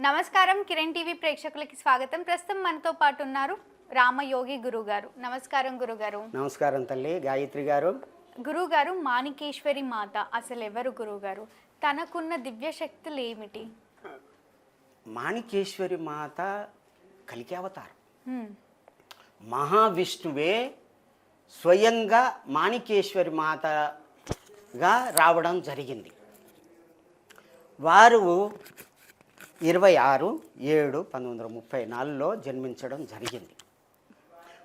నమస్కారం కిరణ్ టీవీ ప్రేక్షకులకి స్వాగతం. ప్రస్తుతం మనతో పాటు ఉన్నారు రామయోగి గురువు గారు నమస్కారం గురుగారు. నమస్కారం తల్లి గాయత్రి గారు. గురువుగారు మాణికేశ్వరి మాత అసలు ఎవరు గురువుగారు తనకున్న దివ్య శక్తులు ఏమిటి? మాణికేశ్వరి మాత కలికి అవతారం. మహావిష్ణువే స్వయంగా మాణికేశ్వరి మాతగా రావడం జరిగింది. వారు ఇరవై ఆరు ఏడు పంతొమ్మిది వందల ముప్పై నాలుగులో జన్మించడం జరిగింది.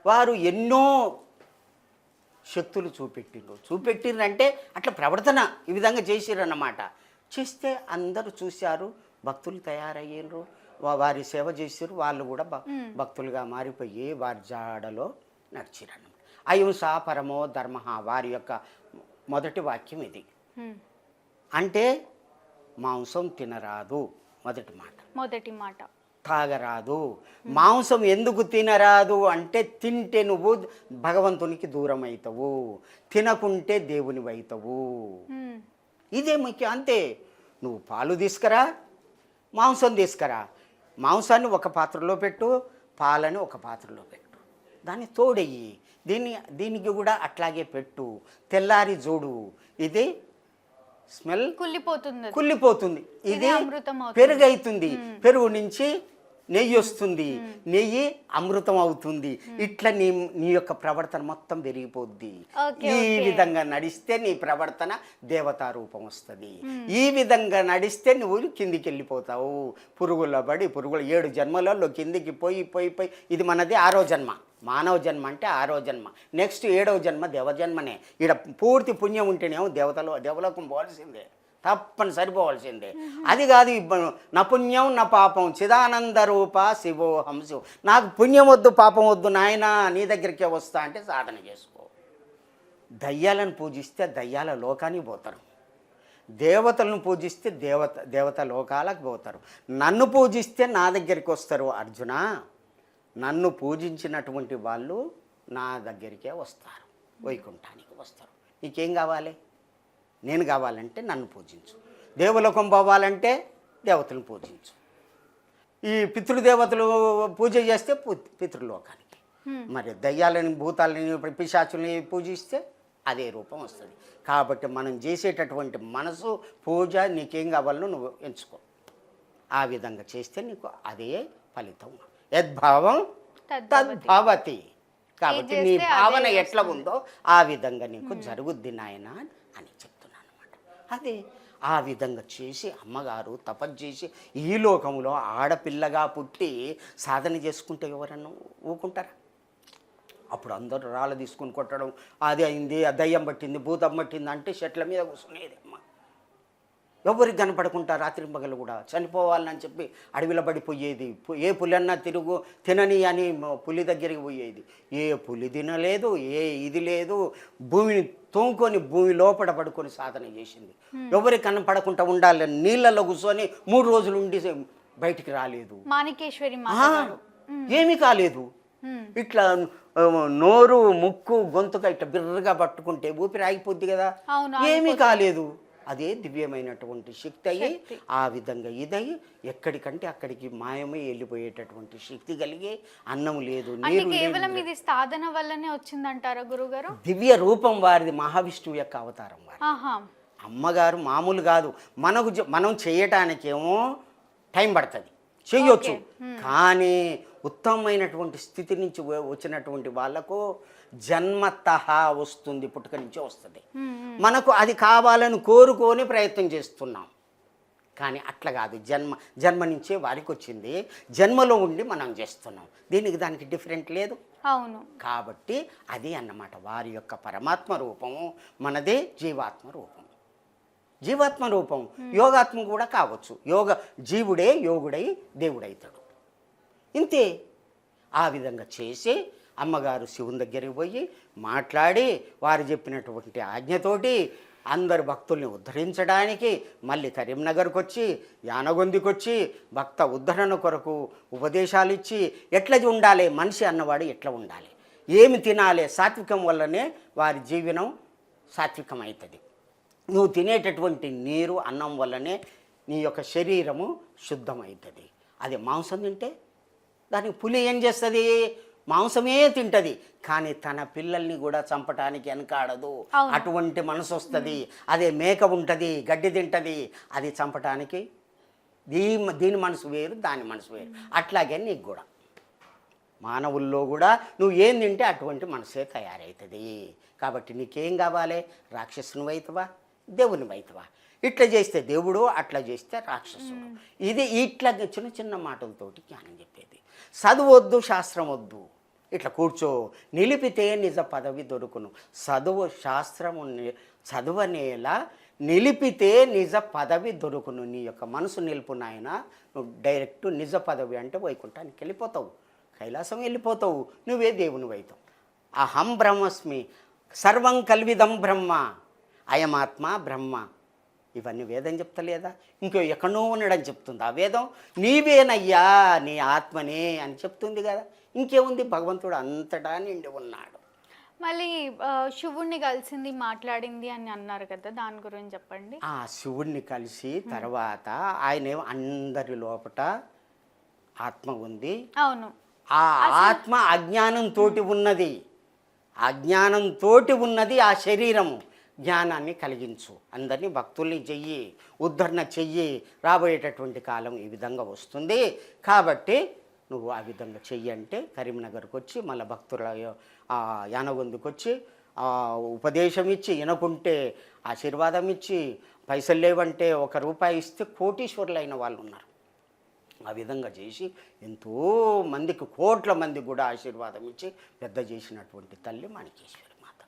వారు ఎన్నో శక్తులు చూపెట్టిండ్రు. చూపెట్టిండ్రంటే అట్లా ప్రవర్తన ఈ విధంగా చేసిరన్నమాట చేస్తే అందరూ చూశారు భక్తులు తయారయ్యారు వారి సేవ చేసారు వాళ్ళు కూడా భక్తులుగా మారిపోయి వారి జాడలో నడిచిరన్నమాట అహింస పరమో ధర్మ వారి యొక్క మొదటి వాక్యం ఇది. అంటే మాంసం తినరాదు. మొదటి మాట. మొదటి మాట. తాగరాదు. మాంసం ఎందుకు తినరాదు అంటే తింటే నువ్వు భగవంతునికి దూరం అవుతావు తినకుంటే దేవుని అవుతావు ఇదే ముఖ్యం. అంతే. నువ్వు పాలు తీసుకురా మాంసం తీసుకురా. మాంసాన్ని ఒక పాత్రలో పెట్టు పాలని ఒక పాత్రలో పెట్టు. దాన్ని తోడెయ్యి. దీన్ని దీనికి కూడా అట్లాగే పెట్టు. తెల్లారి చూడు ఇది స్మెల్ కుళ్ళిపోతుంది. కుళ్ళిపోతుంది ఇది. పెరుగు అవుతుంది పెరుగు నుంచి నెయ్యి వస్తుంది. నెయ్యి అమృతం అవుతుంది. ఇట్లా నీ నీ యొక్క ప్రవర్తన మొత్తం పెరిగిపోద్ది. ఈ. విధంగా నడిస్తే నీ ప్రవర్తన దేవతా రూపం వస్తుంది ఈ విధంగా నడిస్తే నువ్వు కిందికి వెళ్ళిపోతావు పురుగుల పడి పురుగుల ఏడు జన్మలలో కిందికి పోయి పోయి పోయి. ఇది మనది ఆరో జన్మ. మానవ జన్మ అంటే ఆరో జన్మ. నెక్స్ట్ ఏడవ జన్మ దేవజన్మనే. ఈడ పూర్తి పుణ్యం ఉంటేనేమో దేవతలో దేవలోకం పోవాల్సిందే. తప్పని సరిపోవాల్సిందే అది కాదు నా పుణ్యం నా పాపం చిదానంద రూప శివోహం శివ. నాకు పుణ్యం వద్దు పాపం వద్దు నాయనా నీ దగ్గరికే వస్తా అంటే సాధన చేసుకో. దయ్యాలను పూజిస్తే దయ్యాల లోకానికి పోతారు. దేవతలను పూజిస్తే దేవత దేవత లోకాలకు పోతారు. నన్ను పూజిస్తే నా దగ్గరికి వస్తారు అర్జున. నన్ను పూజించినటువంటి వాళ్ళు నా దగ్గరికే వస్తారు. వైకుంఠానికి వస్తారు. నీకేం కావాలి? నేను కావాలంటే నన్ను పూజించు. దేవలోకం పోవాలంటే దేవతలను పూజించు. ఈ పితృదేవతలు పూజ చేస్తే పితృలోకానికి. మరి దయ్యాలని భూతాలని పిశాచుల్ని పూజిస్తే అదే రూపం వస్తుంది. కాబట్టి మనం చేసేటటువంటి మనసు పూజ నీకేం కావాలో నువ్వు ఎంచుకో. ఆ విధంగా చేస్తే నీకు అదే ఫలితం. యద్భావం తద్భవతి. కాబట్టి నీ భావన ఎట్లా ఉందో ఆ విధంగా నీకు జరుగుద్ది నాయన అని అనమాట అదే ఆ విధంగా చేసి అమ్మగారు తపస్సు చేసి ఈ లోకంలో ఆడపిల్లగా పుట్టి సాధన చేసుకుంటే ఎవరన్నా ఊకుంటారా? అప్పుడు అందరూ రాళ్ళు తీసుకుని కొట్టడం అది అయింది దయ్యం పట్టింది భూతం పట్టింది అంటే చెట్ల మీద కూర్చునేది. ఎవరికి కనపడకుండా రాత్రి పగలు కూడా చనిపోవాలని చెప్పి అడవిలో పడిపోయేది. ఏ పులి అన్నా తిరుగు తినని అని పులి దగ్గరికి పోయేది. ఏ పులి తినలేదు ఏ ఇది లేదు భూమిని తోముకొని భూమి లోపల పడుకొని సాధన చేసింది. ఎవరికి కనపడకుండా ఉండాలని నీళ్ళలో కూర్చొని మూడు రోజులు ఉండి బయటికి రాలేదు. మాణికేశ్వరి ఏమీ కాలేదు. ఇట్లా నోరు ముక్కు గొంతుగా ఇట్లా బిర్రగా పట్టుకుంటే ఊపిరి ఆగిపోద్ది కదా. ఏమీ కాలేదు. అదే దివ్యమైనటువంటి శక్తి. అయ్యి. ఆ విధంగా ఇదయ్యి ఎక్కడికంటే అక్కడికి మాయమై వెళ్ళిపోయేటటువంటి శక్తి కలిగి అన్నం లేదు నీరు కేవలం ఇది సాధన వల్లనే వచ్చిందంటారా గురుగారు? దివ్య రూపం వారిది మహావిష్ణువు యొక్క అవతారం వారి అమ్మగారు మామూలు కాదు మనకు మనం చేయటానికేమో టైం పడుతుంది చెయ్యొచ్చు. కానీ ఉత్తమమైనటువంటి స్థితి నుంచి వచ్చినటువంటి వాళ్ళకు జన్మతహ వస్తుంది పుట్టుక నుంచే వస్తుంది. మనకు అది కావాలని కోరుకొని ప్రయత్నం చేస్తున్నాం. కానీ అట్లా కాదు. జన్మ జన్మ నుంచే వారికి వచ్చింది. జన్మలో ఉండి మనం చేస్తున్నాం. దీనికి దానికి డిఫరెంట్ లేదు. అవును. కాబట్టి అది అన్నమాట. వారి యొక్క పరమాత్మ రూపము మనదే జీవాత్మ రూపం. జీవాత్మ రూపం యోగాత్మ కూడా కావచ్చు. యోగ జీవుడే యోగుడై దేవుడైతాడు. ఇంతే. ఆ విధంగా చేసి అమ్మగారు శివుని దగ్గరికి పోయి మాట్లాడి వారు చెప్పినటువంటి ఆజ్ఞతోటి అందరు భక్తుల్ని ఉద్ధరించడానికి మళ్ళీ కరీంనగర్కి వచ్చి యానగొందికొచ్చి భక్త ఉద్ధరణ కొరకు ఉపదేశాలు ఇచ్చి ఎట్లా ఉండాలి మనిషి అన్నవాడు ఎట్లా ఉండాలి? ఏమి తినాలి? సాత్వికం వల్లనే వారి జీవనం సాత్వికం అవుతుంది నువ్వు తినేటటువంటి నీరు అన్నం వల్లనే నీ యొక్క శరీరము శుద్ధమవుతుంది అది మాంసం తింటే దానికి పులి ఏం చేస్తుంది? మాంసమే తింటది. కానీ తన పిల్లల్ని కూడా చంపటానికి వెనకాడదు. అటువంటి మనసు వస్తుంది. అదే మేక ఉంటుంది గడ్డి తింటది అది చంపటానికి దీ దీని మనసు వేరు దాని మనసు వేరు. అట్లాగే నీకు కూడా. మానవుల్లో కూడా నువ్వు ఏం తింటే అటువంటి మనసే తయారవుతుంది కాబట్టి నీకేం కావాలి? రాక్షసుని అవుతావా దేవుని అవుతావా ఇట్లా చేస్తే దేవుడు అట్లా చేస్తే రాక్షసుడు. ఇది ఇట్లా చిన్న చిన్న మాటలతోటి జ్ఞానం చెప్పేది. చదువొద్దు శాస్త్రం వద్దు. ఇట్లా కూర్చో. నిలిపితే నిజ పదవి దొరుకును. చదువు శాస్త్రము చదువనేలా నిలిపితే నిజ పదవి దొరుకును. నీ యొక్క మనసు నిలుపు నాయన. నువ్వు డైరెక్ట్ నిజ పదవి అంటే వైకుంఠానికి వెళ్ళిపోతావు. కైలాసం వెళ్ళిపోతావు. నువ్వే దేవుని అవుతావు అహం బ్రహ్మస్మి. సర్వం కల్విదం బ్రహ్మ. అయమాత్మ బ్రహ్మ. ఇవన్నీ వేదం చెప్తలేదా? ఇంకో ఎక్కడో ఉన్నాడని చెప్తుంది. ఆ వేదం నీవేనయ్యా నీ ఆత్మనే అని చెప్తుంది కదా. ఇంకేముంది? భగవంతుడు అంతటా నిండి ఉన్నాడు. మళ్ళీ శివుణ్ణి కలిసింది మాట్లాడింది అని అన్నారు కదా దాని గురించి చెప్పండి. ఆ శివుణ్ణి కలిసి తర్వాత ఆయన అందరి లోపట ఆత్మ ఉంది. అవును. ఆ ఆత్మ అజ్ఞానంతో ఉన్నది. అజ్ఞానంతో ఉన్నది ఆ శరీరము జ్ఞానాన్ని కలిగించు. అందరినీ భక్తుల్ని చెయ్యి ఉద్ధరణ చెయ్యి. రాబోయేటటువంటి కాలం ఈ విధంగా వస్తుంది. కాబట్టి నువ్వు ఆ విధంగా చెయ్యి అంటే కరీంనగర్కి వచ్చి మళ్ళీ భక్తుల యానగొందుకు వచ్చి ఉపదేశం ఇచ్చి వినకుంటే ఆశీర్వాదం ఇచ్చి పైసలు లేవంటే ఒక రూపాయి ఇస్తే కోటీశ్వరులైన వాళ్ళు ఉన్నారు ఆ విధంగా చేసి ఎంతో మందికి కోట్ల మందికి కూడా ఆశీర్వాదం ఇచ్చి పెద్ద చేసినటువంటి తల్లి మాణికేశ్వరి మాత.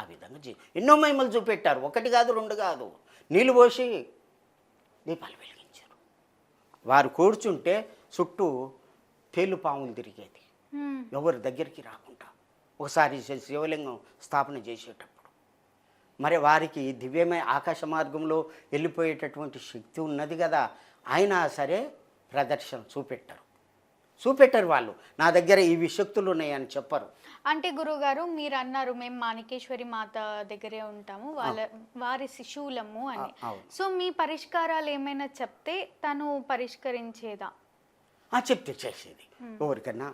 ఆ విధంగా చే ఎన్నో మహిమలు చూపెట్టారు. ఒకటి కాదు రెండు కాదు. నీళ్ళు పోసి దీపాలు వెలిగించారు. వారు కూర్చుంటే చుట్టూ తేలుపాములు తిరిగేది. హ్మ్. ఎవరి దగ్గరికి రాకుండా ఒకసారి శివలింగం స్థాపన చేసేటప్పుడు. మరి వారికి దివ్యమైన ఆకాశ మార్గంలో వెళ్ళిపోయేటటువంటి శక్తి ఉన్నది కదా అయినా సరే ప్రదర్శన చూపెట్టరు. చూపెట్టరు వాళ్ళు. నా దగ్గర ఇవి శక్తులు ఉన్నాయని చెప్పరు. అంటే గురుగారు మీరు అన్నారు మేము మాణికేశ్వరి మాత దగ్గరే ఉంటాము వాళ్ళ వారి శిశువులము అని. సో మీ పరిష్కారాలు ఏమైనా చెప్తే తను పరిష్కరించేదా? చెప్తే చేసేది. ఎవరికన్నా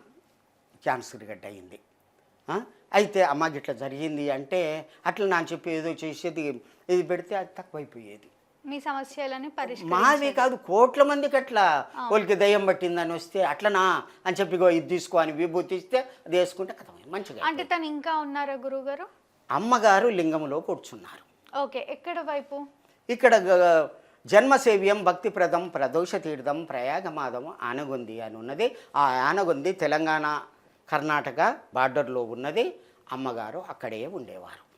క్యాన్సర్ గడ్డ అయింది? అయితే అమ్మ గిట్ల జరిగింది అంటే అట్లా నా చెప్పి ఏదో చేసేది ఇది పెడితే అది తక్కువైపోయేది. మీ సమస్యలని మాది కాదు కోట్ల మందికి అట్లా వాళ్ళకి దయ్యం పట్టిందని వస్తే అట్లనా అని చెప్పి "ఇగో ఇది తీసుకో అని విభూతి ఇస్తే అది వేసుకుంటే కథ మంచిగా అంటే తను ఇంకా ఉన్నారా గురుగారు అమ్మగారు లింగంలో కూర్చున్నారు. ఓకే ఎక్కడ వైపు? ఇక్కడ జన్మసేవ్యం భక్తిప్రదం ప్రదోష తీర్థం ప్రయాగమాదం ఆనగొంది అని ఉన్నది. ఆ ఆనగొంది తెలంగాణ కర్ణాటక బార్డర్లో ఉన్నది. అమ్మగారు అక్కడే ఉండేవారు.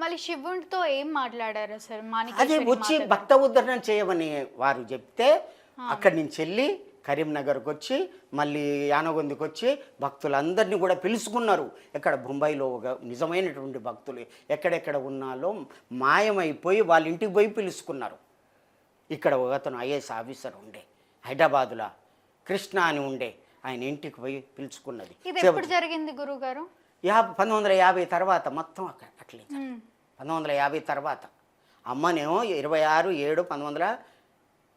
మళ్ళీ శివుడితో ఏం మాట్లాడారు సార్? అదే వచ్చి భక్త ఉద్ధరణ చేయమని వారు చెప్తే అక్కడి నుంచి వెళ్ళి కరీంనగర్కి వచ్చి మళ్ళీ యానగొందికి వచ్చి భక్తులందరినీ కూడా పిలుచుకున్నారు. ఎక్కడ బొంబాయిలో ఒక నిజమైనటువంటి భక్తులు ఎక్కడెక్కడ ఉన్నాలో మాయమైపోయి వాళ్ళ ఇంటికి పోయి పిలుచుకున్నారు. ఇక్కడ ఒక అతను ఐఏఎస్ ఆఫీసర్ ఉండే హైదరాబాదులో కృష్ణ అని ఉండే ఆయన ఇంటికి పోయి పిలుచుకున్నది. జరిగింది గురుగారు యాభై పంతొమ్మిది వందల యాభై తర్వాత మొత్తం అక్కడ అట్లే మ్మ్. పంతొమ్మిది వందల యాభై తర్వాత అమ్మనేమో ఇరవై ఆరు ఏడు పంతొమ్మిది వందల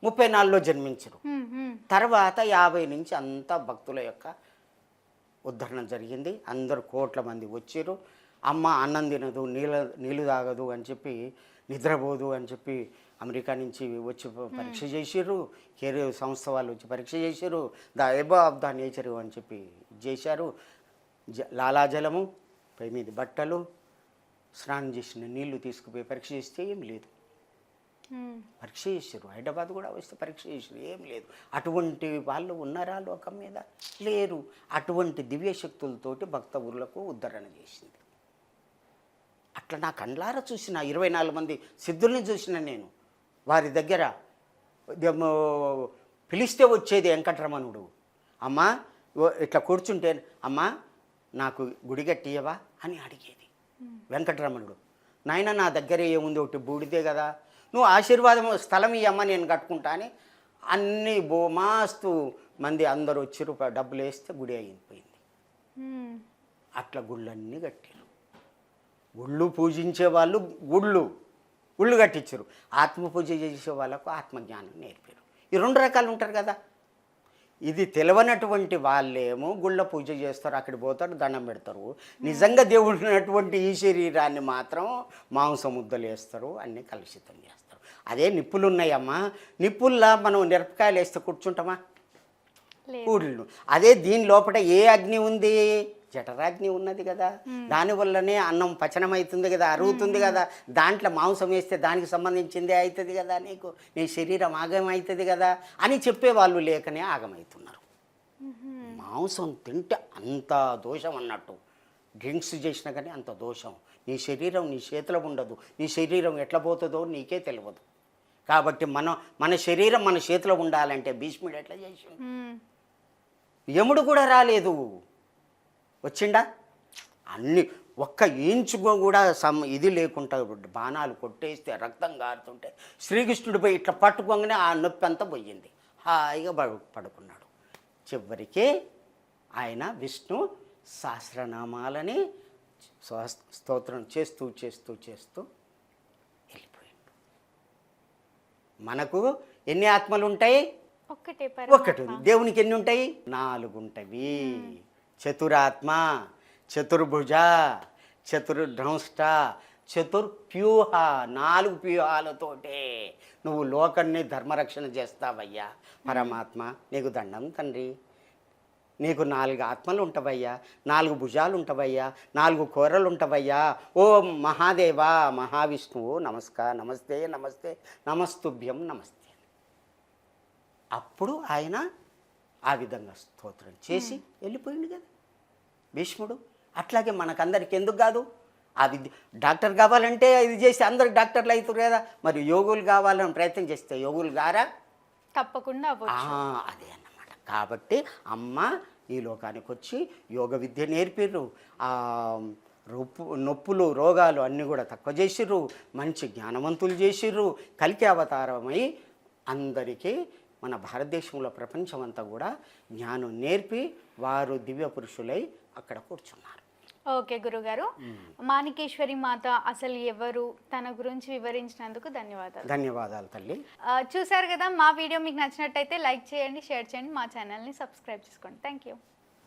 ముప్పై నాలుగులో జన్మించరు. తర్వాత యాభై నుంచి అంతా భక్తుల యొక్క ఉద్ధరణ జరిగింది. అందరు కోట్ల మంది వచ్చారు అమ్మ అన్నం తినదు నీళ్ళ నీళ్ళు తాగదు అని చెప్పి నిద్రపోదు అని చెప్పి అమెరికా నుంచి వచ్చి పరీక్ష చేసిర్రు. కేర్ సంస్థ వాళ్ళు వచ్చి పరీక్ష చేశారు the above of the nature అని చెప్పి చేశారు. జ లాలాజలము పై మీద బట్టలు స్నానం చేసిన నీళ్ళు తీసుకుపోయి పరీక్ష చేస్తే ఏం లేదు. పరీక్ష చేసారు హైదరాబాద్ కూడా వస్తే పరీక్ష చేసారు ఏం లేదు. అటువంటి వాళ్ళు ఉన్నారా లోకం మీద? లేరు. అటువంటి దివ్య శక్తులతోటి భక్త ఊర్లకు ఉద్ధరణ చేసింది. అట్లా నా కండ్లారా చూసిన ఇరవై నాలుగు మంది సిద్ధుల్ని చూసిన నేను. వారి దగ్గర పిలిస్తే వచ్చేది వెంకటరమణుడు. అమ్మా ఇట్లా కూర్చుంటే అమ్మా నాకు గుడి కట్టియవా అని అడిగేది వెంకటరమణుడు. నాయన నా దగ్గర ఏముంది? ఒకటి బూడిదే కదా. నువ్వు ఆశీర్వాదం స్థలం ఇయ్యమ్మా నేను కట్టుకుంటా అని అన్ని బో మాస్తు మంది అందరూ వచ్చిరు డబ్బులు వేస్తే గుడి అయిపోయింది. అట్లా గుళ్ళన్నీ కట్టారు గుళ్ళు పూజించే వాళ్ళు గుళ్ళు. గుళ్ళు కట్టించారు. ఆత్మ పూజ చేసే వాళ్ళకు ఆత్మజ్ఞానం నేర్పారు. ఈ రెండు రకాలు ఉంటారు కదా. ఇది తెలియనటువంటి వాళ్ళేమో గుళ్ళ పూజ చేస్తారు అక్కడికి పోతారు దండం పెడతారు. నిజంగా దేవుడు ఉన్నటువంటి ఈ శరీరాన్ని మాత్రం మాంసం ముద్దలు వేస్తారు అన్నీ కలుషితం చేస్తారు. అదే నిప్పులు ఉన్నాయమ్మా నిప్పుల్లా మనం మిరపకాయలు వేస్తే కూర్చుంటామా కూడులు అదే దీని లోపల ఏ అగ్ని ఉంది? జఠరాగ్ని ఉన్నది కదా. దానివల్లనే అన్నం పచనం అవుతుంది కదా అరుగుతుంది కదా. దాంట్లో మాంసం వేస్తే దానికి సంబంధించిందే అవుతుంది కదా నీకు. నీ శరీరం ఆగం అవుతుంది కదా అని చెప్పేవాళ్ళు లేకనే ఆగమవుతున్నారు మాంసం తింటే అంత దోషం అన్నట్టు. డ్రింక్స్ చేసినా కానీ అంత దోషం. నీ శరీరం నీ చేతిలో ఉండదు. నీ శరీరం ఎట్లా పోతుందో నీకే తెలియదు కాబట్టి మనం మన శరీరం మన చేతిలో ఉండాలంటే భీష్ముడు ఎట్లా చేసి మ్మ్. యముడు కూడా రాలేదు. వచ్చిండా? అన్ని ఒక్క ఇంచు కూడా సమ్ ఇది లేకుండా బాణాలు కొట్టేస్తే రక్తం గారుతుంటే శ్రీకృష్ణుడు పోయి ఇట్లా పట్టుకోగానే ఆ నొప్పి అంతా పోయింది. హాయిగా పడు పడుకున్నాడు. చివరికి ఆయన విష్ణు సహస్రనామాలని స్తోత్రం చేస్తూ చేస్తూ చేస్తూ వెళ్ళిపోయాడు. మనకు ఎన్ని ఆత్మలు ఉంటాయి ఒక్కటే ఒకటి దేవునికి ఎన్ని ఉంటాయి? నాలుగు ఉంటవి చతురాత్మ చతుర్భుజ చతుర్ధ్రంష్ట చతుర్ప్యూహ నాలుగు ప్యూహాలతోటే నువ్వు లోకాన్ని ధర్మరక్షణ చేస్తావయ్యా. పరమాత్మ నీకు దండం తండ్రి. నీకు నాలుగు ఆత్మలు ఉంటవయ్యా. నాలుగు భుజాలు ఉంటవయ్యా. నాలుగు కూరలు ఉంటవయ్యా. ఓ మహాదేవా మహావిష్ణువు నమస్కారం నమస్తే నమస్తే నమస్తుభ్యం నమస్తే. అప్పుడు ఆయన ఆ విధంగా స్తోత్రం చేసి వెళ్ళిపోయింది కదా. భీష్ముడు అట్లాగే మనకందరికి ఎందుకు కాదు? ఆ విద్య డాక్టర్ కావాలంటే ఇది చేసి అందరు డాక్టర్లు అవుతారు కదా. మరి యోగులు కావాలని ప్రయత్నం చేస్తే యోగులు గారా? తప్పకుండా అదే అన్నమాట. కాబట్టి అమ్మ ఈ లోకానికి వచ్చి యోగ విద్య నేర్పిర్రు. ఆ రొప్పు నొప్పులు రోగాలు అన్నీ కూడా తక్కువ చేసిర్రు. మంచి జ్ఞానవంతులు చేసిర్రు. కలికి అవతారమై అందరికీ మన భారతదేశంలో ప్రపంచమంతా కూడా జ్ఞానం నేర్పి వారు దివ్య పురుషులై అక్కడ కూర్చున్నారు. ఓకే గురుగారు. మాణికేశ్వరి మాత అసలు ఎవరు? తన గురించి వివరించినందుకు ధన్యవాదాలు. ధన్యవాదాలు తల్లి. ఆ, చూశారు కదా మా వీడియో మీకు నచ్చినట్టయితే లైక్ చేయండి షేర్ చేయండి మా ఛానల్ని సబ్స్క్రైబ్ చేసుకోండి. Thank you.